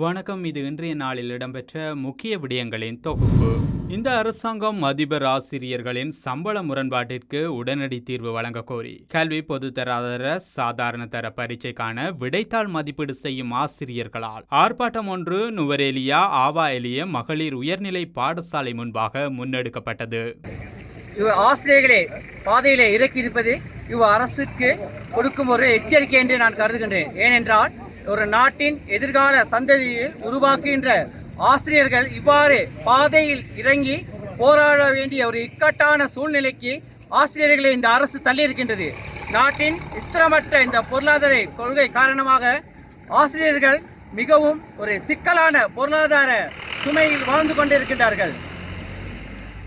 வணக்கம். இது இன்றைய நாளில் இடம்பெற்ற முக்கிய விடயங்களின் தொகுப்பு. இந்த அரசாங்கம் அதிபர் ஆசிரியர்களின் சம்பள முரண்பாட்டிற்கு உடனடி தீர்வு வழங்க கோரி கல்வி பொதுத்தராதர சாதாரண தர பரீட்சைக்கான விடைத்தாள் மதிப்பீடு செய்யும் ஆசிரியர்களால். ஆர்ப்பாட்டம் ஒன்று நுவரேலியா ஆவா எலிய மகளிர் உயர்நிலை பாடசாலை முன்பாக முன்னெடுக்கப்பட்டது. இவ ஆசிரியர்களே பாதையிலே இறக்கி இருப்பது இவ் அரசுக்கு கொடுக்கும் ஒரு எச்சரிக்கை என்று நான் கருதுகின்றேன். ஏனென்றால் ஒரு நாட்டின் எதிர்கால சந்ததியை உருவாக்குகின்ற ஆசிரியர்கள் இவ்வாறு பாதையில் இறங்கி போராட வேண்டிய ஒரு இக்கட்டான சூழ்நிலைக்கு ஆசிரியர்களை இந்த அரசு தள்ளியிருக்கின்றது. நாட்டின் ஸ்திரமற்ற இந்த பொருளாதார கொள்கை காரணமாக ஆசிரியர்கள் மிகவும் ஒரு சிக்கலான பொருளாதார சுமையில் வாழ்ந்து கொண்டிருக்கின்றார்கள்.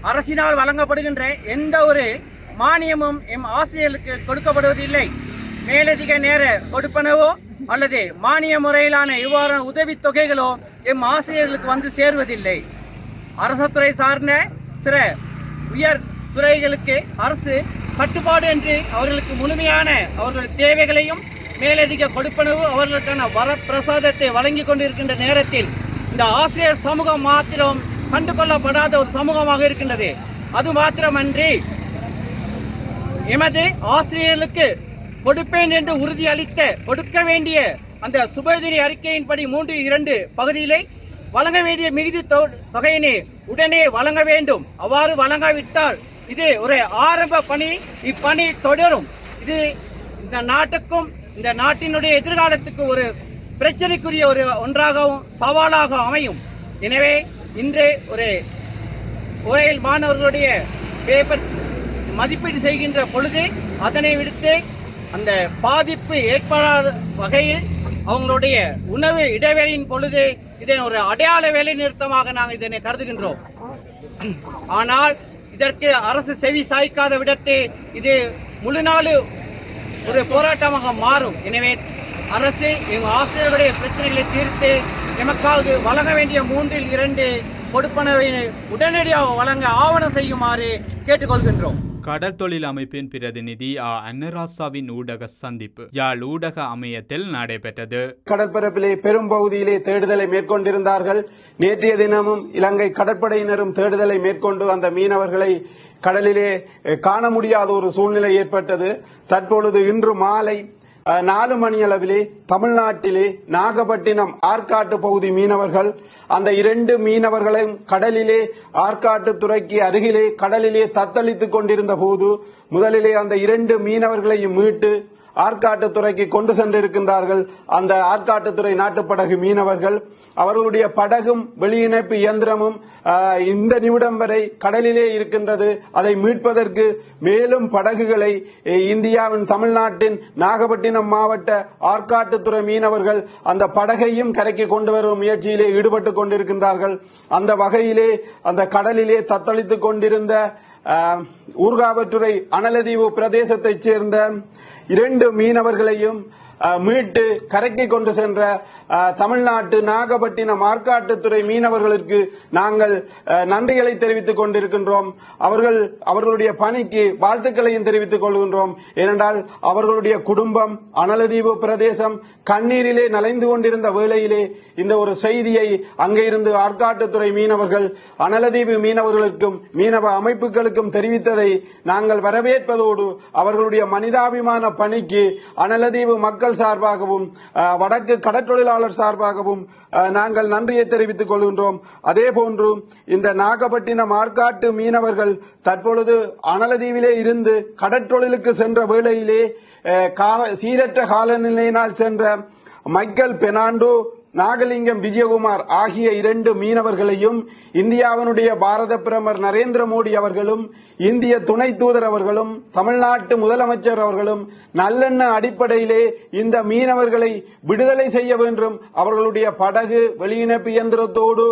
அரசினால் வழங்கப்படுகின்ற எந்த ஒரு மானியமும் எம் ஆசிரியர்களுக்கு கொடுக்கப்படுவதில்லை. மேலதிக நேர கொடுப்பனவோ அல்லது மானிய முறையிலான இவ்வாறான உதவித் தொகைகளோ எம் ஆசிரியர்களுக்கு வந்து சேர்வதில்லை. அரசுத்துறை சார்ந்த சில உயர் துறைகளுக்கு அரசு கட்டுப்பாடு என்று அவர்களுக்கு முழுமையான அவர்களுடைய தேவைகளையும் மேலதிக கொடுப்பனவு அவர்களுக்கான வரப்பிரசாதத்தை வழங்கி கொண்டிருக்கின்ற நேரத்தில் இந்த ஆசிரியர் சமூகம் மாத்திரம் கண்டு கொள்ளப்படாத ஒரு சமூகமாக இருக்கின்றது. அது மாத்திரமன்றி எமது ஆசிரியர்களுக்கு கொடுப்பேன் என்று உறுதி அளித்த கொடுக்க வேண்டிய அந்த சுபதிரி அறிக்கையின்படி மூன்று இரண்டு பகுதியிலே வழங்க வேண்டிய மிகுதி தொகையினை உடனே வழங்க வேண்டும். அவ்வாறு வழங்காவிட்டால் இது ஒரு ஆரம்ப பணி. இப்பணி தொடரும். இது இந்த நாட்டுக்கும் இந்த நாட்டினுடைய எதிர்காலத்துக்கு ஒரு பிரச்சனைக்குரிய ஒரு ஒன்றாகவும் சவாலாக அமையும். எனவே இன்று ஒரு ஓயல் மாணவர்களுடைய பேப்பர் மதிப்பீடு செய்கின்ற பொழுது அதனை விடுத்து அந்த பாதிப்பு ஏற்படாத வகையில் அவங்களுடைய உணவு இடைவெளியின் பொழுது இதை ஒரு அடையாள வேலை நிறுத்தமாக நாங்கள் இதனை கருதுகின்றோம். ஆனால் இதற்கு அரசு செவி சாய்க்காத விடத்து இது முழு நாள் ஒரு போராட்டமாக மாறும். எனவே அரசு எங்கள் ஆசிரியர்களுடைய பிரச்சனைகளை தீர்த்து எமக்காக வழங்க வேண்டிய மூன்றில் இரண்டு கொடுப்பனவை உடனடியாக வழங்க ஆவணம் செய்யுமாறு கேட்டுக்கொள்கின்றோம். கடற்தொழில் அமைப்பின் பிரதிநிதி ஆ. அன்னராசாவின் ஊடக சந்திப்பு. யாழ் ஊடக அமையத்தில் நடைபெற்றது. கடற்பரப்பிலே பெரும் பகுதியிலே தேடுதலை மேற்கொண்டிருந்தார்கள். நேற்றைய தினமும் இலங்கை கடற்படையினரும் தேடுதலை மேற்கொண்டு அந்த மீனவர்களை கடலிலே காண முடியாத ஒரு சூழ்நிலை ஏற்பட்டது. தற்பொழுது இன்று மாலை நாலு மணி அளவிலே தமிழ்நாட்டிலே நாகப்பட்டினம் ஆற்காட்டு பகுதி மீனவர்கள் அந்த இரண்டு மீனவர்களையும் கடலிலே ஆற்காட்டு துறைக்கு அருகிலே கடலிலே தத்தளித்துக் கொண்டிருந்த போது முதலிலே அந்த இரண்டு மீனவர்களையும் மீட்டு ஆற்காட்டுத்துறைக்கு கொண்டு சென்றிருக்கின்றார்கள். அந்த ஆற்காட்டுத்துறை நாட்டுப்படகு மீனவர்கள் அவர்களுடைய படகும் வெளியிணைப்பு இயந்திரமும் இந்த நிமிடம் வரை கடலிலே இருக்கின்றது. அதை மீட்பதற்கு மேலும் படகுகளை இந்தியாவின் தமிழ்நாட்டின் நாகப்பட்டினம் மாவட்ட ஆற்காட்டுத்துறை மீனவர்கள் அந்த படகையும் கரைக்கு கொண்டு வரும் முயற்சியிலே ஈடுபட்டுக் கொண்டிருக்கின்றார்கள். அந்த வகையிலே அந்த கடலிலே தத்தளித்துக் கொண்டிருந்த ஊர்காவற்றுறை அனலதீவு பிரதேசத்தைச் சேர்ந்த இரண்டு மீனவர்களையும் மீட்டு கரைக்கு கொண்டு சென்ற தமிழ்நாட்டு நாகப்பட்டினம் ஆற்காட்டுத்துறை மீனவர்களுக்கு நாங்கள் நன்றிகளை தெரிவித்துக் கொண்டிருக்கின்றோம். அவர்கள் அவர்களுடைய பணிக்கு வாழ்த்துக்களையும் தெரிவித்துக் கொள்கின்றோம். ஏனென்றால் அவர்களுடைய குடும்பம் அனலதீவு பிரதேசம் கண்ணீரிலே நலைந்து கொண்டிருந்த வேளையிலே இந்த ஒரு செய்தியை அங்கே இருந்து ஆற்காட்டுத்துறை மீனவர்கள் அனலதீவு மீனவர்களுக்கும் மீனவ அமைப்புகளுக்கும் தெரிவித்ததை நாங்கள் வரவேற்பதோடு அவர்களுடைய மனிதாபிமான பணிக்கு அனலதீவு மக்கள் சார்பாகவும் வடக்கு வடக்கு கடற்றொழிலாளர் சார்பாகவும் நாங்கள் நன்றியை தெரிவித்துக் கொள்கின்றோம். அதே போன்று இந்த நாகப்பட்டினம் ஆற்காட்டு மீனவர்கள் தற்பொழுது அனலதீவிலே இருந்து கடற்றொழிலுக்கு சென்ற வேளையிலே கால- சீரற்ற காலநிலையினால் சென்ற மைக்கேல் பெனாண்டோ நாகலிங்கம் விஜயகுமார் ஆகிய இரண்டு மீனவர்களையும் இந்தியாவினுடைய பாரத பிரதமர் நரேந்திர மோடி அவர்களும் இந்திய துணை தூதர் அவர்களும் தமிழ்நாட்டு முதலமைச்சர் அவர்களும் நல்லெண்ண அடிப்படையிலே இந்த மீனவர்களை விடுதலை செய்ய வேண்டும். அவர்களுடைய படகு வெளியிணைப்பு இயந்திரத்தோடு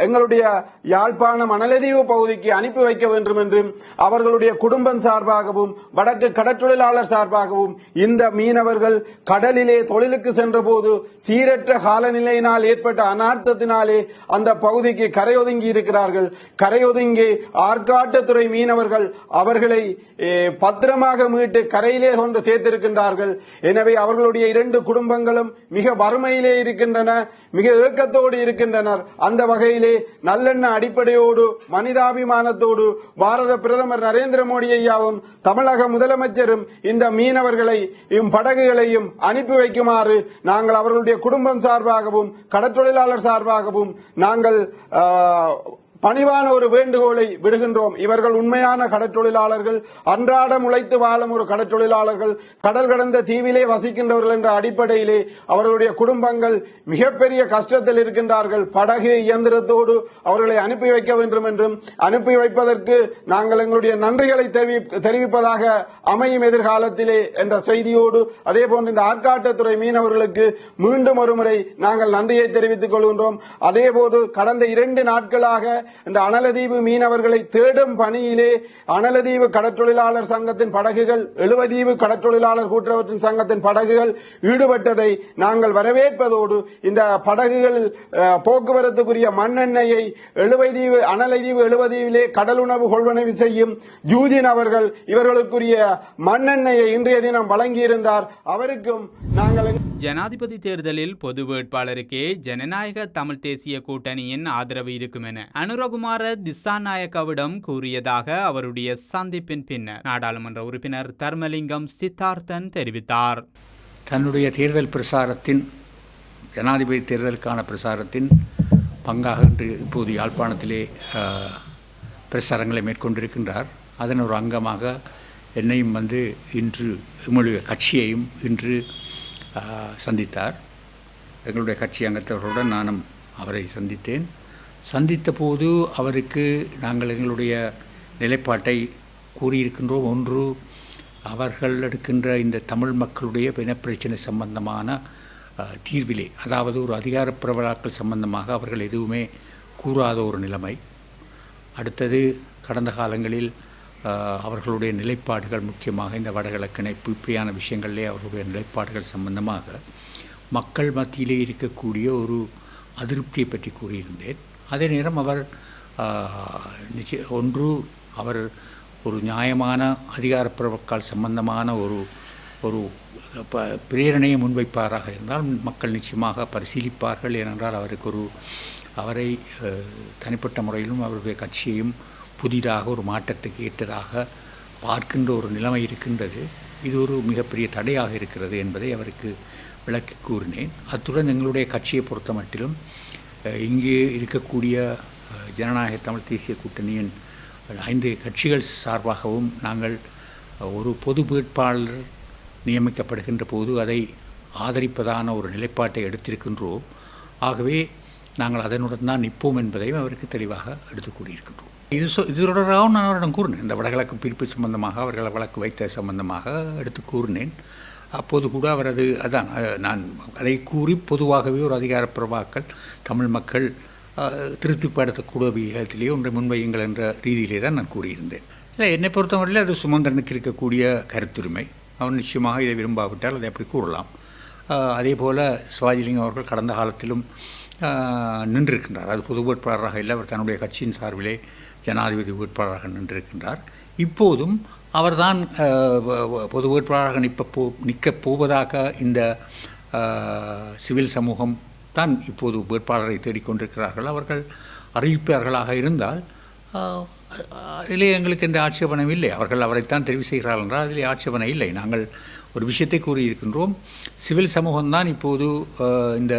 எங்களுடைய யாழ்ப்பாணம் அனலதீவு பகுதிக்கு அனுப்பி வைக்க வேண்டும் என்றும் அவர்களுடைய குடும்பம் சார்பாகவும் வடக்கு கடற்றொழிலாளர் சார்பாகவும் இந்த மீனவர்கள் கடலிலே தொழிலுக்கு சென்றபோது சீரற்ற காலநிலையினால் ஏற்பட்ட அனார்த்தத்தினாலே அந்த பகுதிக்கு கரையொதுங்கி இருக்கிறார்கள். கரையொதுங்கி ஆற்காட்டுத்துறை மீனவர்கள் அவர்களை பத்திரமாக மீட்டு கரையிலே கொண்டு சேர்த்திருக்கின்றார்கள். எனவே அவர்களுடைய இரண்டு குடும்பங்களும் மிக வறுமையிலே இருக்கின்றன மிக ஏக்கத்தோடு இருக்கின்றனர். அந்த வகையிலே நல்லெண்ண அடிப்படையோடு மனிதாபிமானத்தோடு பாரத பிரதமர் நரேந்திர மோடி ஐயாவும் தமிழக முதலமைச்சரும் இந்த மீனவர்களை படகுகளையும் அனுப்பி வைக்குமாறு நாங்கள் அவர்களுடைய குடும்பம் சார்பாகவும் கடற்தொழிலாளர் சார்பாகவும் நாங்கள் பணிவான ஒரு வேண்டுகோளை விடுகின்றோம். இவர்கள் உண்மையான கடற்றொழிலாளர்கள். அன்றாடம் உழைத்து வாழும் ஒரு கடற்றொழிலாளர்கள். கடல் கடந்த தீவிலே வசிக்கின்றவர்கள் என்ற அடிப்படையிலே அவர்களுடைய குடும்பங்கள் மிகப்பெரிய கஷ்டத்தில் இருக்கின்றார்கள். படகு இயந்திரத்தோடு அவர்களை அனுப்பி வைக்க வேண்டும் என்றும் அனுப்பி வைப்பதற்கு நாங்கள் எங்களுடைய நன்றிகளை தெரிவி- தெரிவிப்பதாக அமையும் எதிர்காலத்திலே என்ற செய்தியோடு அதே போன்று இந்த ஆற்காட்டுத்துறை மீனவர்களுக்கு மீண்டும் ஒருமுறை நாங்கள் நன்றியை தெரிவித்துக் கொள்கின்றோம். அதேபோது கடந்த இரண்டு நாட்களாக இந்த அனலதீவு மீனவர்களை தேடும் பணியிலே அனலதீவு கடற்றொழிலாளர் சங்கத்தின் படகுகள் எழுவதீவு கடற்றொழிலாளர் கூட்டுறவற்றின் சங்கத்தின் படகுகள் ஈடுபட்டதை நாங்கள் வரவேற்பதோடு இந்த படகுகள் போக்குவரத்துக்குரிய மண்ணெண்ணெயை எழுவைதீவு அனலதீவு எழுவதீவிலே கடலுணவு கொள்வனவு செய்யும் ஜூதின் அவர்கள் இவர்களுக்குரிய மண்ணெண்ணெயை இன்றைய தினம் வழங்கியிருந்தார். அவருக்கும் நாங்கள் ஜனாதிபதி தேர்தலில் பொது வேட்பாளருக்கே ஜனநாயக தமிழ் தேசிய கூட்டணியின் ஆதரவு இருக்கும் என அனுரகுமார திசாநாயக்காவிடம் கூறியதாக அவருடைய சந்திப்பின் பின்னர் நாடாளுமன்ற உறுப்பினர் தர்மலிங்கம் சித்தார்த்தன் தெரிவித்தார். தன்னுடைய தேர்தல் பிரசாரத்தின் ஜனாதிபதி தேர்தலுக்கான பிரசாரத்தின் பங்காக இன்று இப்போது யாழ்ப்பாணத்திலே பிரசாரங்களை மேற்கொண்டிருக்கின்றார். அதன் ஒரு அங்கமாக என்னையும் வந்து இன்று எங்களுடைய கட்சியையும் இன்று சந்தித்தார். எங்களுடைய கட்சி அங்கத்தவர்களுடன் நானும் அவரை சந்தித்தேன். சந்தித்த போது அவருக்கு நாங்கள் எங்களுடைய நிலைப்பாட்டை கூறியிருக்கின்றோம். ஒன்று அவர்கள் எடுக்கின்ற இந்த தமிழ் மக்களுடைய இனப்பிரச்சனை சம்பந்தமான தீர்விலே அதாவது ஒரு அதிகார பிரபலாக்கள் சம்பந்தமாக அவர்கள் எதுவுமே கூறாத ஒரு நிலைமை. அடுத்தது கடந்த காலங்களில் அவர்களுடைய நிலைப்பாடுகள் முக்கியமாக இந்த வடகிழக்கு இணைப்பு இப்படியான விஷயங்களிலே அவர்களுடைய நிலைப்பாடுகள் சம்பந்தமாக மக்கள் மத்தியிலே இருக்கக்கூடிய ஒரு அதிருப்தியை பற்றி கூறியிருந்தேன். அதே நேரம் அவர் நிச்சய ஒன்று அவர் ஒரு நியாயமான அதிகார பிரபுக்கள் சம்பந்தமான ஒரு ஒரு ப பிரேரணையை முன்வைப்பாராக இருந்தால் மக்கள் நிச்சயமாக பரிசீலிப்பார்கள். ஏனென்றால் அவருக்கு ஒரு அவரை தனிப்பட்ட முறையிலும் அவருடைய கட்சியையும் புதிதாக ஒரு மாற்றத்துக்கு ஏற்றதாக பார்க்கின்ற ஒரு நிலைமை இருக்கின்றது. இது ஒரு மிகப்பெரிய தடையாக இருக்கிறது என்பதை அவருக்கு விளக்கி கூறினேன். அத்துடன் எங்களுடைய கட்சியை பொறுத்த மட்டிலும் இங்கே இருக்கக்கூடிய ஜனநாயக தமிழ் தேசிய கூட்டணியின் ஐந்து கட்சிகள் சார்பாகவும் நாங்கள் ஒரு பொது வேட்பாளர் நியமிக்கப்படுகின்ற போது அதை ஆதரிப்பதான ஒரு நிலைப்பாட்டை எடுத்திருக்கின்றோம். ஆகவே நாங்கள் அதனுடன் தான் நிற்போம் என்பதையும் அவருக்கு தெளிவாக எடுத்து கூறியிருக்கின்றோம். இது சொ இது தொடர்பாகவும் நான் அவரிடம் கூறினேன். இந்த வடகிழக்கு பிரிப்பு சம்பந்தமாக அவர்களை வழக்கு வைத்த சம்பந்தமாக எடுத்து கூறினேன். அப்போது கூட அவரது அதான் நான் அதை கூறி பொதுவாகவே ஒரு அதிகார பிரபாக்கள் தமிழ் மக்கள் அஹ், திருப்திப்படுத்தக்கூடிய விதத்திலேயே ஒன்றை முன்வையுங்கள் என்ற ரீதியிலே தான் நான் கூறியிருந்தேன். இல்லை என்னை பொறுத்தவரையில் அது சுமந்திரனுக்கு இருக்கக்கூடிய கருத்துரிமை. அவன் நிச்சயமாக இதை விரும்பாவிட்டால் அதை அப்படி கூறலாம். அதே போல் சிவாஜிலிங்கம் அவர்கள் கடந்த காலத்திலும் நின்றிருக்கின்றார். அது பொது வேட்பாளராக இல்லை அவர் தன்னுடைய கட்சியின் சார்பிலே ஜனாதிபதி வேட்பாளராக நின்றிருக்கின்றார். இப்போதும் அவர்தான் பொது வேட்பாளராக நிற்ப போ நிற்கப் போவதாக இந்த சிவில் சமூகம் தான் இப்போது வேட்பாளரை தேடிக்கொண்டிருக்கிறார்கள். அவர்கள் அறிவிப்பார்களாக இருந்தால் அதிலே எங்களுக்கு எந்த ஆட்சேபனம் இல்லை. அவர்கள் அவரைத்தான் தெரிவு செய்கிறார்கள் என்றால் அதிலே ஆட்சேபனை இல்லை. நாங்கள் ஒரு விஷயத்தை கூறியிருக்கின்றோம். சிவில் சமூகம்தான் இப்போது இந்த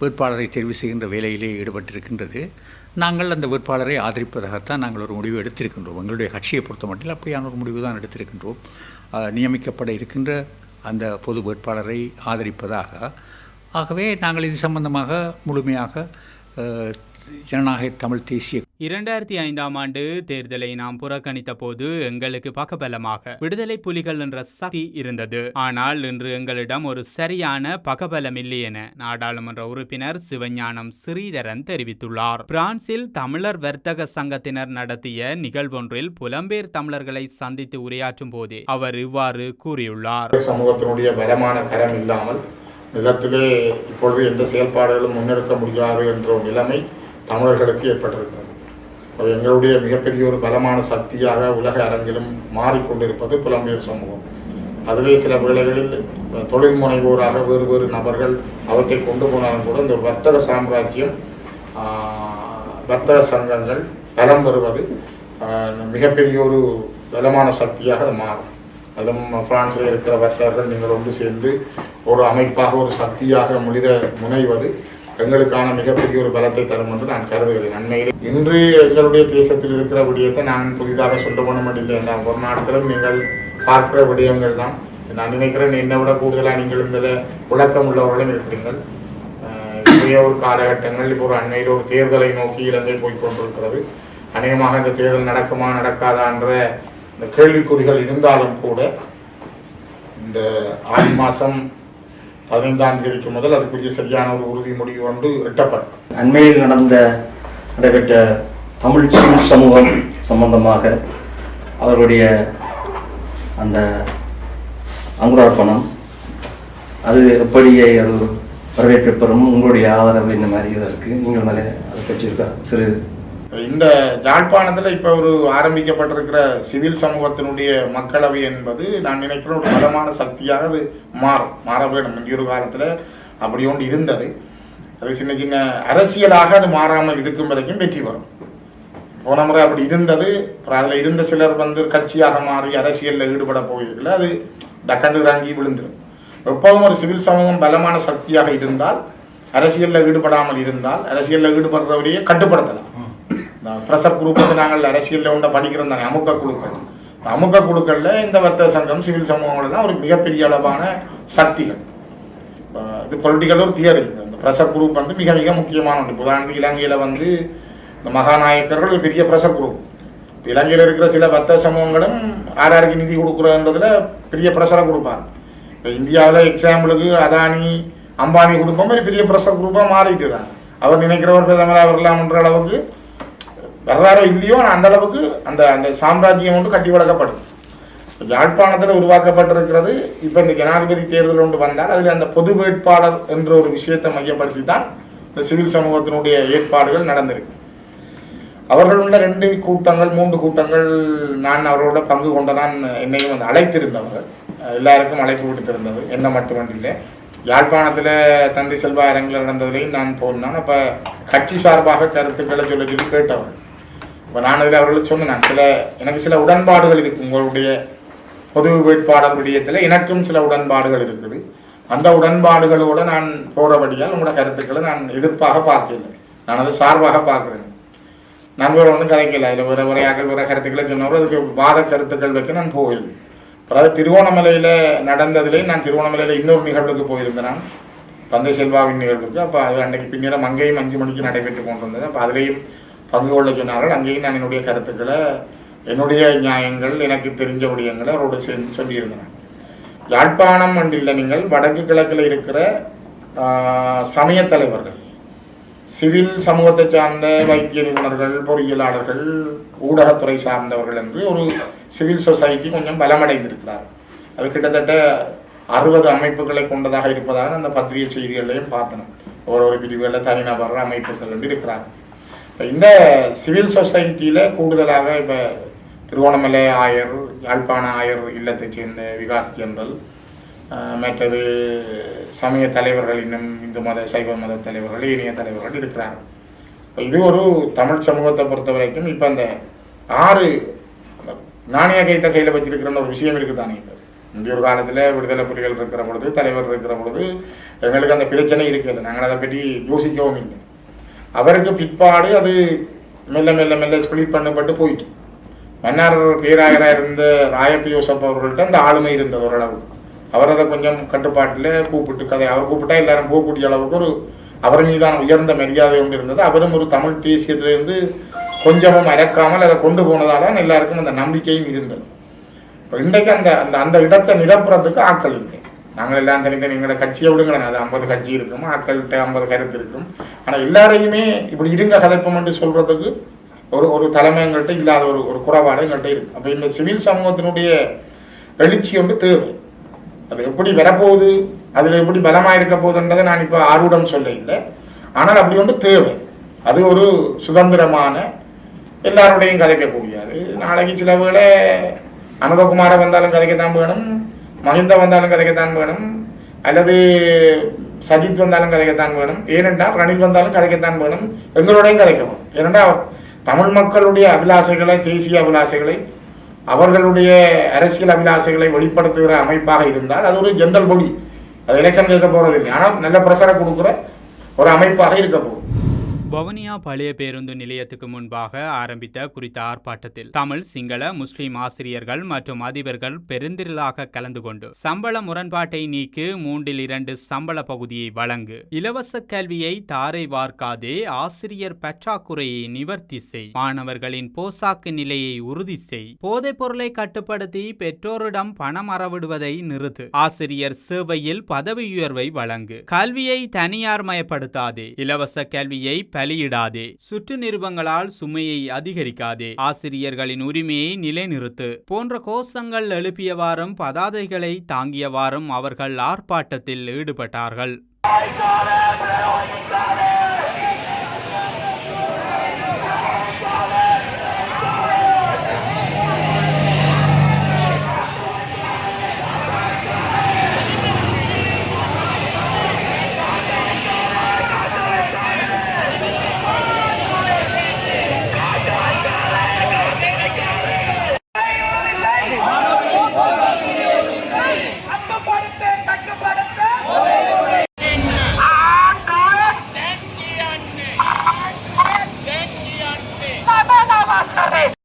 வேட்பாளரை தெரிவு செய்கின்ற வேலையிலே ஈடுபட்டிருக்கின்றது. நாங்கள் அந்த வேட்பாளரை ஆதரிப்பதாகத்தான் நாங்கள் ஒரு முடிவு எடுத்திருக்கின்றோம். எங்களுடைய கட்சியை பொறுத்த மட்டும் அப்படியான ஒரு முடிவு தான் எடுத்திருக்கின்றோம். நியமிக்கப்பட இருக்கின்ற அந்த பொது வேட்பாளரை ஆதரிப்பதாக. ஆகவே நாங்கள் இது சம்பந்தமாக முழுமையாக ஜனநாயக தமிழ் தேசிய இரண்டாயிரத்தி ஐந்தாம் ஆண்டு தேர்தலை நாம் புறக்கணித்த போது எங்களுக்கு பக்கபலமாக விடுதலை புலிகள் என்ற சக்தி இருந்தது. ஆனால் இன்று எங்களிடம் ஒரு சரியான பக்கபலம் இல்லை என நாடாளுமன்ற உறுப்பினர் சிவஞானம் ஸ்ரீதரன் தெரிவித்துள்ளார். பிரான்சில் தமிழர் வர்த்தக சங்கத்தினர் நடத்திய நிகழ்வொன்றில் புலம்பெயர் தமிழர்களை சந்தித்து உரையாற்றும் போதே அவர் இவ்வாறு கூறியுள்ளார். சமூகத்தினுடைய பலமான கரம் இல்லாமல் நிலத்திலே இப்பொழுது எந்த செயல்பாடுகளும் முன்னெடுக்க முடியாது என்ற ஒரு நிலைமை தமிழர்களுக்கு ஏற்பட்டிருக்கிறது. அது எங்களுடைய மிகப்பெரிய ஒரு பலமான சக்தியாக உலக அரங்கிலும் மாறிக்கொண்டிருப்பது புலம்பெயர் சமூகம். அதுவே சில வேளைகளில் தொழில் முனைவோராக வேறு வேறு நபர்கள் அவற்றை கொண்டு போனாலும் கூட இந்த வர்த்தக சாம்ராஜ்யம் வர்த்தக சங்கங்கள் பலம் பெறுவது மிகப்பெரிய ஒரு பலமான சக்தியாக அது மாறும். அதிலும் பிரான்சில் இருக்கிற வர்த்தகர்கள் நீங்கள் ஒன்று சேர்ந்து ஒரு அமைப்பாக ஒரு சக்தியாக முனித முனைவது எங்களுக்கான மிகப்பெரிய ஒரு பலத்தை தரும் என்று நான் கருதுகிறேன். அண்மையில் இன்று எங்களுடைய தேசத்தில் இருக்கிற விடயத்தை நான் புதிதாக சொல்ல வேண்டுமில்லை என்றால் ஒரு நாட்களும் நீங்கள் பார்க்கிற விடயங்கள் தான். நான் நினைக்கிறேன் என்னை விட கூடுதலாக நீங்கள் இந்த விளக்கம் உள்ளவர்களும் இருக்கிறீர்கள். அஹ் இன்றைய ஒரு காலகட்டங்கள் இப்போ ஒரு அண்மையில் ஒரு தேர்தலை நோக்கி இலங்கை போய்கொண்டிருக்கிறது அநேகமாக இந்த தேர்தல் நடக்குமா நடக்காதா என்ற இந்த கேள்விக்குறிகள் இருந்தாலும் கூட இந்த ஆடி மாதம் பதினைந்தாம் தேதிக்கு முதல் அதுக்குரிய சரியான ஒரு உறுதிமொழி வந்து எட்டப்படும். அண்மையில் நடந்த நடைபெற்ற தமிழ் சிவில் சமூகம் சம்பந்தமாக அவர்களுடைய அந்த அங்குரார்ப்பணம் அது எப்படி அது வரவேற்பு பெறும்? உங்களுடைய ஆதரவு இந்த மாதிரி இதற்கு? நீங்கள் மேலே அதை பற்றி சிறு இந்த யாழ்ப்பாணத்தில் இப்போ ஒரு ஆரம்பிக்கப்பட்டிருக்கிற சிவில் சமூகத்தினுடைய மக்களவை என்பது நான் நினைக்கிறேன் ஒரு பலமான சக்தியாக அது மாறும். மாற வேண்டும் முந்தைய ஒரு காலத்தில் அப்படி ஒன்று இருந்தது. அது சின்ன சின்ன அரசியலாக அது மாறாமல் இருக்கும் வரைக்கும் வெற்றி பெறும். போன முறை அப்படி இருந்தது. அப்புறம் அதில் இருந்த சிலர் வந்து கட்சியாக மாறி அரசியலில் ஈடுபட போயிருக்கல அது டக்கண்டு இறங்கி விழுந்துடும் எப்பவும் ஒரு சிவில் சமூகம் பலமான சக்தியாக இருந்தால் அரசியலில் ஈடுபடாமல் இருந்தால் அரசியலில் ஈடுபடுறவரையே கட்டுப்படுத்தலாம். ப்ரெஷர் குரூப் வந்து நாங்கள் அரசியலில் உண்ட படிக்கிறோம் தானே அமுக்க குழுக்கள். இந்த அமுக குழுக்களில் இந்த வர்த்தக சங்கம் சிவில் சமூகங்கள் தான் ஒரு மிகப்பெரிய அளவான சக்திகள். இது பொலிட்டிக்கல் ஒரு தியரி இந்த ப்ரெஷர் குரூப் வந்து மிக மிக முக்கியமான ஒன்று. இப்ப உதாரணத்துக்கு இலங்கையில் வந்து இந்த மகாநாயக்கர்கள் ஒரு பெரிய ப்ரெஷர் குரூப். இப்போ இலங்கையில் இருக்கிற சில வர்த்தக சமூகங்களும் யார் யாருக்கு நிதி கொடுக்குறதுன்றதில் பெரிய ப்ரெஷரை கொடுப்பாங்க இப்போ இந்தியாவில் எக்ஸாம்பிளுக்கு அதானி அம்பானி குடும்பம் ஒரு பெரிய ப்ரெஷர் குரூப்பாக மாறிட்டு தான் அவர் நினைக்கிறவர் பிரதமராக வரலாம்ன்ற அளவுக்கு வரலாறு இல்லையோ அந்த அளவுக்கு அந்த அந்த சாம்ராஜ்யம் ஒன்று கட்டி வழக்கப்படும் யாழ்ப்பாணத்தில் உருவாக்கப்பட்டிருக்கிறது இப்போ இந்த ஜனாதிபதி தேர்தல் ஒன்று வந்தால் அதில் அந்த பொது வேட்பாளர் என்ற ஒரு விஷயத்தை மையப்படுத்தி தான் இந்த சிவில் சமூகத்தினுடைய ஏற்பாடுகள் நடந்திருக்கு. அவர்களுள்ள ரெண்டு கூட்டங்கள் மூன்று கூட்டங்கள் நான் அவரோட பங்கு கொண்டதான் என்னையும் வந்து அழைத்திருந்தவர்கள். எல்லாருக்கும் அழைப்பு விடுத்திருந்தது என்ன மட்டுமன்றில்லை. யாழ்ப்பாணத்தில் தந்தை செல்வா அரங்கில் நடந்ததையும் நான் போனான். அப்போ கட்சி சார்பாக கருத்துக்களை சொல்லி சொல்லி கேட்டவர் இப்போ நான் அதில் அவர்கள் சொன்னேன் நான் சில எனக்கு சில உடன்பாடுகள் இருக்கு உங்களுடைய பொது வேட்பாளர் விடயத்தில் எனக்கும் சில உடன்பாடுகள் இருக்குது. அந்த உடன்பாடுகளோட நான் போறபடியால் உங்களோட கருத்துக்களை நான் எதிர்ப்பாக பார்க்கல நான் அதை சார்பாக பார்க்குறேன். நான் வேறு ஒன்றும் கதைக்கல அதில் வேறு உரையாக்கள் வேறு கருத்துக்களை சொன்னவர் அதுக்கு வாத கருத்துக்கள் வைக்க நான் போயில்லை அதாவது திருவோணமலையில் நடந்ததுலேயே நான் திருவோணமலையில் இன்னொரு நிகழ்வுக்கு போயிருந்தேன். நான் தந்தை செல்வாவின் நிகழ்வுக்கு. அப்போ அது அன்றைக்கு பின்னிரம் அங்கேயும் அஞ்சு மணிக்கு நடைபெற்று கொண்டிருந்தது. அப்போ அதுலேயும் பங்கு கொள்ள சொன்னார்கள். அங்கேயும் நான் என்னுடைய கருத்துக்களை என்னுடைய நியாயங்கள் எனக்கு தெரிஞ்ச விடயங்களை அவரோடு சேர்ந்து சொல்லியிருந்தேன். யாழ்ப்பாணம் மண்டியில் நீங்கள் வடக்கு கிழக்கில் இருக்கிற சமய தலைவர்கள் சிவில் சமூகத்தை சார்ந்த வைத்திய நிபுணர்கள் பொறியியலாளர்கள் ஊடகத்துறை சார்ந்தவர்கள் என்று ஒரு சிவில் சொசைட்டி கொஞ்சம் பலமடைந்திருக்கிறார். அது கிட்டத்தட்ட அறுபது அமைப்புகளை கொண்டதாக இருப்பதாக அந்த பத்திரிகை செய்திகளையும் பார்த்தேன். ஒரு ஒரு பிரிவுகளில் தனிநபர் அமைப்புகள் என்று இருக்கிறார். இந்த சிவில் சொசைட்டியில் கூடுதலாக இப்போ திருவோணமலை ஆயர் யாழ்ப்பாண ஆயர் இல்லத்தைச் சேர்ந்த விகாஸ் ஜெனரல் மற்றது சமய தலைவர்கள் இன்னும் இந்து மத சைவ மத தலைவர்கள் இணைய தலைவர்கள் இருக்கிறார்கள் இது ஒரு தமிழ் சமூகத்தை பொறுத்த வரைக்கும் இப்போ அந்த ஆறு நாணய கைத்த கையில் வச்சிருக்கிற ஒரு விஷயம் இருக்குதானே இப்போ? இன்றைய ஒரு காலத்தில் விடுதலை புலிகள் இருக்கிற பொழுது தலைவர் இருக்கிற பொழுது எங்களுக்கு அந்த பிரச்சனை இருக்குது நாங்கள் அதை பற்றி யோசிக்கவும் இல்லை. அவருக்கு பிற்பாடு அது மெல்ல மெல்ல மெல்ல ஸ்பிளிட் பண்ணப்பட்டு போயிட்டு. மன்னார் பேராயராக இருந்த ராயப்பி யோசப் அவர்கள்ட்ட அந்த ஆளுமை இருந்தது ஓரளவு. அவர் அதை கொஞ்சம் கட்டுப்பாட்டில் கூப்பிட்டு கதை அவர் கூப்பிட்டா எல்லாரும் போகக்கூடிய அளவுக்கு ஒரு அவர் மீதான உயர்ந்த மரியாதை ஒன்று இருந்தது. அவரும் ஒரு தமிழ் தேசியத்திலிருந்து கொஞ்சமும் அறக்காமல் அதை கொண்டு போனதால் எல்லாருக்கும் அந்த நம்பிக்கையும் இருந்தது. இப்போ இன்றைக்கு அந்த அந்த அந்த இடத்தை நிரப்புறதுக்கு ஆட்கள் இல்லை. நாங்கள் எல்லாம் தனித்தனி எங்களோட கட்சியை விடுங்களேன் அது ஐம்பது கட்சி இருக்கும். ஆட்கள்கிட்ட ஐம்பது கருத்து இருக்கும். ஆனால் எல்லாரையுமே இப்படி இருங்க கதைப்போம்னு சொல்றதுக்கு ஒரு ஒரு தலைமை எங்கள்கிட்ட இல்லாத ஒரு ஒரு குறைபாடு எங்கள்கிட்ட இருக்கு. அப்போ இந்த சிவில் சமூகத்தினுடைய எழுச்சி வந்து தேவை. அது எப்படி வரப்போகுது? அதில் எப்படி பலமாக இருக்க போகுதுன்றதை நான் இப்போ ஆர்வம் சொல்ல இல்லை ஆனால் அப்படி ஒன்று தேவை. அது ஒரு சுதந்திரமான எல்லாரோடையும் கதைக்கக்கூடியது. நாளைக்கு சில வேளை அனுபவகுமாரை வந்தாலும் கதைக்கத்தான் வேணும். மஹிந்த வந்தாலும் கதைக்கத்தான் வேணும். அல்லது சஜித் வந்தாலும் கதைக்கத்தான் வேணும். ஏனென்றால் ரணில் வந்தாலும் கதைக்கத்தான் வேணும். எங்களோடையும் கதைக்கணும் ஏனென்றால் தமிழ் மக்களுடைய அபிலாசைகளை தேசிய அபிலாசைகளை அவர்களுடைய அரசியல் அபிலாசைகளை வெளிப்படுத்துகிற அமைப்பாக இருந்தால் அது ஒரு ஜென்ரல் பொடி அது எலெக்ஷன் கேட்க போறது இல்லை ஆனால் நல்ல பிரசரை கொடுக்குற ஒரு அமைப்பாக இருக்க போகும் வவுனியா பழைய பேருந்து நிலையத்துக்கு முன்பாக ஆரம்பித்த குறித்த ஆர்ப்பாட்டத்தில் தமிழ் சிங்கள முஸ்லிம் ஆசிரியர்கள் மற்றும் அதிபர்கள் பெருந்திரளாக கலந்து கொண்டு சம்பள முரண்பாட்டை நீக்கு மூன்றில் இரண்டு சம்பள பகுதியை வழங்கு. இலவச கல்வியை தாரை வார்க்காதே ஆசிரியர் பற்றாக்குறையை நிவர்த்தி செய். மாணவர்களின் போசாக்கு நிலையை உறுதி செய். போதைப் பொருளை கட்டுப்படுத்தி பெற்றோரிடம் பணம் அறவிடுவதை நிறுத்து. ஆசிரியர் சேவையில் பதவி உயர்வை வழங்கு. கல்வியை தனியார் மயப்படுத்தாதே இலவச கல்வியை பலியிடாதே. சுற்று நிருபங்களால் சுமையை அதிகரிக்காதே. ஆசிரியர்களின் உரிமையை நிலைநிறுத்து. போன்ற கோஷங்கள் எழுப்பியவாறும் பதாதைகளை தாங்கியவாறும் அவர்கள் ஆர்ப்பாட்டத்தில் ஈடுபட்டார்கள். vostra rete!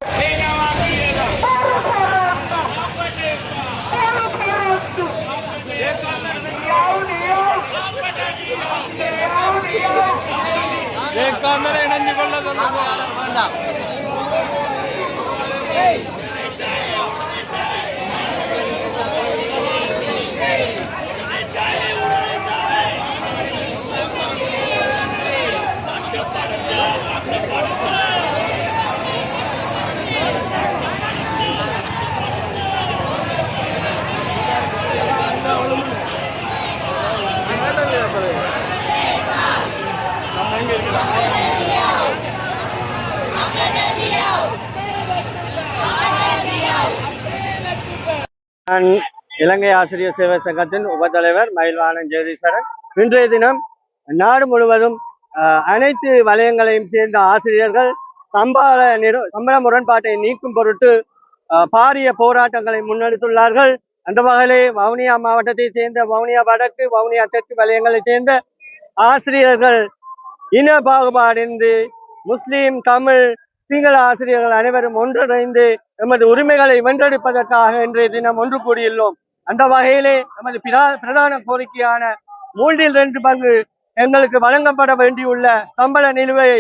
நான் இலங்கை ஆசிரியர் சேவை சங்கத்தின் உபத்தலைவர் மயில்வாணன் ஜெகதீஸ்வரன் இன்றைய தினம் நாடு முழுவதும் அஹ், அனைத்து வலயங்களையும் சேர்ந்த ஆசிரியர்கள் சம்பள நிறு சம்பள முரண்பாட்டை நீக்கும் பொருட்டு அஹ், பாரிய போராட்டங்களை முன்னெடுத்துள்ளார்கள். அந்த வகையிலே வவுனியா மாவட்டத்தை சேர்ந்த வவுனியா வடக்கு வவுனியா தெற்கு வலயங்களைச் சேர்ந்த ஆசிரியர்கள் இன பாகுபாடின்றி முஸ்லீம் தமிழ் சிங்கள ஆசிரியர்கள் அனைவரும் ஒன்றிணைந்து எமது உரிமைகளை வென்றெடுப்பதற்காக இன்றைய தினம் ஒன்று கூடியுள்ளோம். அந்த வகையிலே எமது பிரதான கோரிக்கையான மூன்றில் ரெண்டு பங்கு எங்களுக்கு வழங்கப்பட வேண்டியுள்ள சம்பள நிலுவையை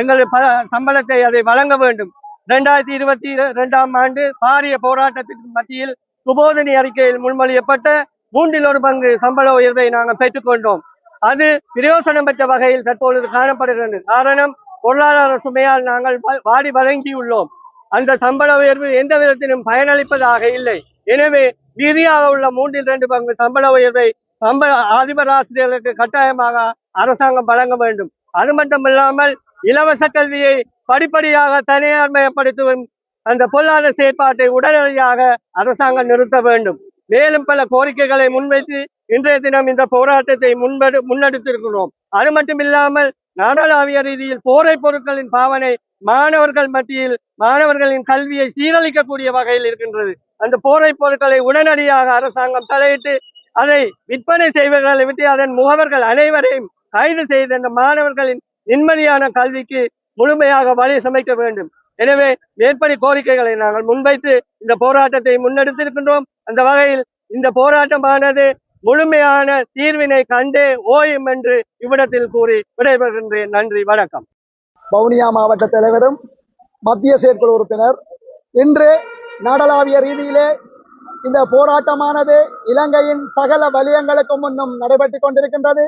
எங்களது சம்பளத்தை அதை வழங்க வேண்டும். இரண்டாயிரத்தி இருபத்தி இரண்டாம் ஆண்டு பாரிய போராட்டத்திற்கு மத்தியில் சுபோதனி அறிக்கையில் முன்மொழியப்பட்ட மூன்றில் ஒரு பங்கு சம்பள உயர்வை நாங்கள் பெற்றுக்கொண்டோம். அது பிரயோசனம் பெற்ற வகையில் தற்பொழுது காணப்படுகிறது. காரணம் பொருளாதார சுமையால் நாங்கள் வாடி வழங்கியுள்ளோம். அந்த சம்பள உயர்வு எந்த விதத்திலும் பயனளிப்பதாக இல்லை. எனவே மீதியாக உள்ள மூன்றில் இரண்டு பங்கு சம்பள உயர்வை சம்பள அதிபர் ஆசிரியர்களுக்கு கட்டாயமாக அரசாங்கம் வழங்க வேண்டும். அது மட்டுமில்லாமல் இலவச கல்வியை படிப்படியாக தனியார்மயப்படுத்தும் அந்த பொருளாதார செயற்பாட்டை உடனடியாக அரசாங்கம் நிறுத்த வேண்டும். மேலும் பல கோரிக்கைகளை முன்வைத்து இன்றைய தினம் இந்த போராட்டத்தை முன்பெடு முன்னெடுத்திருக்கிறோம். அது மட்டுமில்லாமல் நாடளாவிய ரீதியில் போரை பொருட்களின் பாவனை மாணவர்கள் மத்தியில் மாணவர்களின் கல்வியை சீரழிக்கக்கூடிய வகையில் இருக்கின்றது. அந்த போரை பொருட்களை உடனடியாக அரசாங்கம் தலையிட்டு அதை விற்பனை செய்வர்களை விட்டு அதன் முகவர்கள் அனைவரையும் கைது செய்து அந்த மாணவர்களின் நிம்மதியான கல்விக்கு முழுமையாக வழி சமைக்க வேண்டும். எனவே மேற்படி கோரிக்கைகளை நாங்கள் முன்வைத்து இந்த போராட்டத்தை முன்னெடுத்திருக்கின்றோம். அந்த வகையில் இந்த போராட்டமானது முழுமையான தீர்வினை கண்டே ஓயும் என்று இவ்விடத்தில் கூறி விடைபெறுகின்றேன். நன்றி வணக்கம். வவுனியா மாவட்ட தலைவரும் மத்திய செயற்குழு உறுப்பினர். இன்று நாடளாவிய ரீதியிலே இந்த போராட்டமானது இலங்கையின் சகல வலியங்களுக்கு முன்னும் நடைபெற்று கொண்டிருக்கின்றது.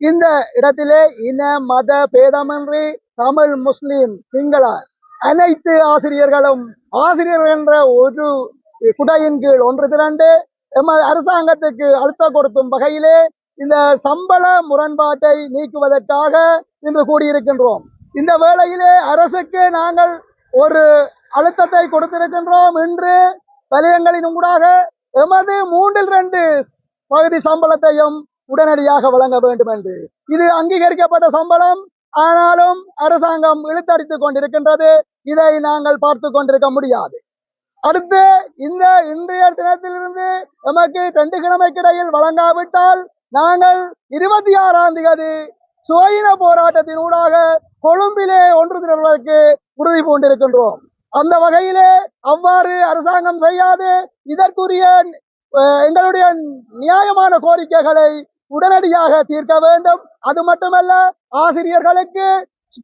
இந்த இடத்திலே இன மத பேதமின்றி தமிழ் முஸ்லிம் சிங்கள அனைத்து ஆசிரியர்களும் ஆசிரியர்கள் என்ற ஒரு குடையின் கீழ் ஒன்று திரண்டு எமது அரசாங்கத்துக்கு அழுத்தம் கொடுத்தும் வகையிலே இந்த சம்பள முரண்பாட்டை நீக்குவதற்காக இன்று கூடியிருக்கின்றோம். இந்த வேளையிலே அரசுக்கு நாங்கள் ஒரு அழுத்தத்தை கொடுத்திருக்கின்றோம். இன்று வலயங்களின் ஊடாக எமது மூன்றில் ரெண்டு பகுதி சம்பளத்தையும் உடனடியாக வழங்க வேண்டும் என்று இது அங்கீகரிக்கப்பட்ட சம்பளம். ஆனாலும் அரசாங்கம் இழுத்தடித்துக் கொண்டிருக்கின்றது. இதை நாங்கள் பார்த்து கொண்டிருக்க முடியாது. அடுத்து இந்த இன்றைய தினத்திலிருந்து எமக்கு ரெண்டு கிழமைக்கிடையில் வழங்காவிட்டால் நாங்கள் இருபத்தி ஆறாம் தேதி சுயின போராட்டத்தின் ஊடாக கொழும்பிலே ஒன்று திரள்வதற்கு உறுதி பூண்டிருக்கின்றோம். அந்த வகையிலே அவ்வாறு அரசாங்கம் செய்யாது. இதற்குரிய அஹ், எங்களுடைய நியாயமான கோரிக்கைகளை உடனடியாக தீர்க்க வேண்டும். அது மட்டுமல்ல ஆசிரியர்களுக்கு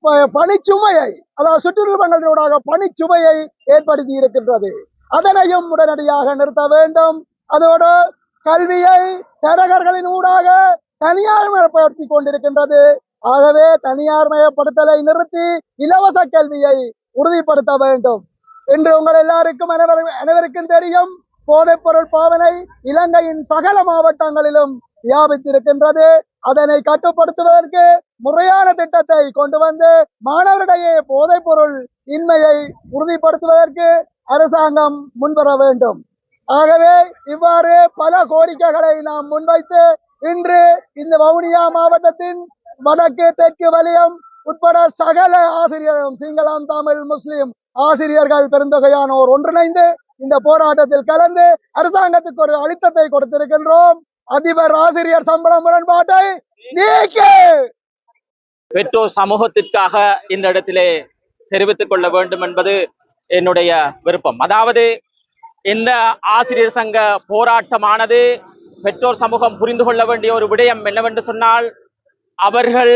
பணிச்சுமையை அதாவது சுற்றுலாங்களூடாக பணிச்சுமையை ஏற்படுத்தி இருக்கின்றது. அதனையும் உடனடியாக நிறுத்த வேண்டும். அதோடு கல்வியை தரகர்களின் ஊடாக தனியார்மயப்படுத்தி கொண்டிருக்கின்றது. ஆகவே தனியார்மயப்படுத்தலை நிறுத்தி இலவச கல்வியை உறுதிப்படுத்த வேண்டும். என்று உங்கள் எல்லாருக்கும் அனைவரும் அனைவருக்கும் தெரியும் போதைப்பொருள் பாவனை இலங்கையின் சகல மாவட்டங்களிலும் வியாபித்திருக்கின்றது. அதனை கட்டுப்படுத்துவதற்கு முறையான திட்டத்தை கொண்டு வந்து மாணவரிடையே போதைப்பொருள் இன்மையை உறுதிப்படுத்துவதற்கு அரசாங்கம் முன்வர வேண்டும். ஆகவே இவ்வாறு பல கோரிக்கைகளை நாம் முன்வைத்து இன்று இந்த வவுனியா மாவட்டத்தின் வடக்கு தெற்கு வலயம் உட்பட சகல ஆசிரியர்களும் சிங்களம் தமிழ் முஸ்லிம் ஆசிரியர்கள் பெருந்தொகையானோர் ஒன்றிணைந்து இந்த போராட்டத்தில் கலந்து அரசாங்கத்துக்கு ஒரு அழுத்தத்தை கொடுத்திருக்கின்றோம். அதிபர் ஆசிரியர் சம்பள முரண்பாட்டை நீக்கு! பெற்றோர் சமூகத்திற்காக இந்த இடத்திலே தெரிவித்துக் கொள்ள வேண்டும் என்பது என்னுடைய விருப்பம். அதாவது இந்த ஆசிரியர் சங்க போராட்டமானது பெற்றோர் சமூகம் புரிந்து கொள்ள வேண்டிய ஒரு விடயம் என்னவென்று சொன்னால் அவர்கள்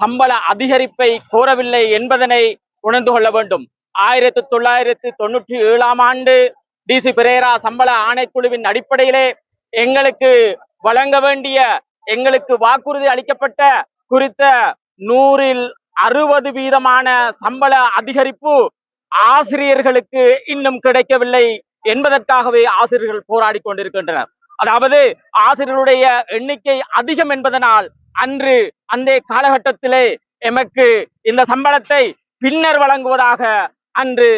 சம்பள அதிகரிப்பை கோரவில்லை என்பதனை உணர்ந்து கொள்ள வேண்டும். ஆயிரத்தி தொள்ளாயிரத்தி தொண்ணூற்றி ஏழாம் ஆண்டு டிசி பெரேரா சம்பள ஆணைக்குழுவின் அடிப்படையிலே எங்களுக்கு வழங்க வேண்டிய எங்களுக்கு வாக்குறுதி அளிக்கப்பட்ட குறித்த நூறில் அறுபது வீதமான சம்பள அதிகரிப்பு ஆசிரியர்களுக்கு இன்னும் கிடைக்கவில்லை என்பதற்காகவே ஆசிரியர்கள் போராடி கொண்டிருக்கின்றனர். அதாவது ஆசிரியர்களுடைய எண்ணிக்கை அதிகம் என்பதனால் அன்று அந்த காலகட்டத்திலே எமக்கு இந்த சம்பளத்தை பின்னர் வழங்குவதாக அன்று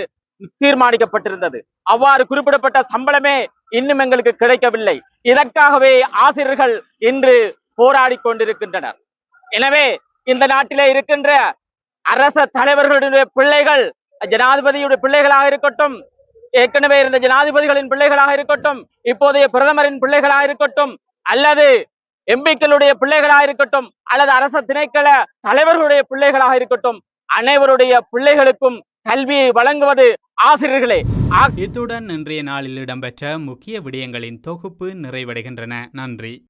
தீர்மானிக்கப்பட்டிருந்தது. அவ்வாறு குறிப்பிடப்பட்ட சம்பளமே இன்னும் எங்களுக்கு கிடைக்கவில்லை. இதற்காகவே ஆசிரியர்கள் இன்று போராடி கொண்டிருக்கின்றனர். எனவே இந்த நாட்டிலே இருக்கின்ற அரச தலைவர்களுடைய பிள்ளைகள் ஜனாதிபதியுடைய பிள்ளைகளாக இருக்கட்டும் ஏற்கனவே இருந்த ஜனாதிபதிகளின் பிள்ளைகளாக இருக்கட்டும் இப்போதைய பிரதமரின் பிள்ளைகளாக இருக்கட்டும் அல்லது எம்பிக்களுடைய பிள்ளைகளாக இருக்கட்டும் அல்லது அரச திணைக்கள தலைவர்களுடைய பிள்ளைகளாக இருக்கட்டும் அனைவருடைய பிள்ளைகளுக்கும் கல்வியை வழங்குவது ஆசிரியர்களே இத்துடன் இன்றைய நாளில் இடம்பெற்ற முக்கிய விடயங்களின் தொகுப்பு நிறைவடைகின்றன. நன்றி.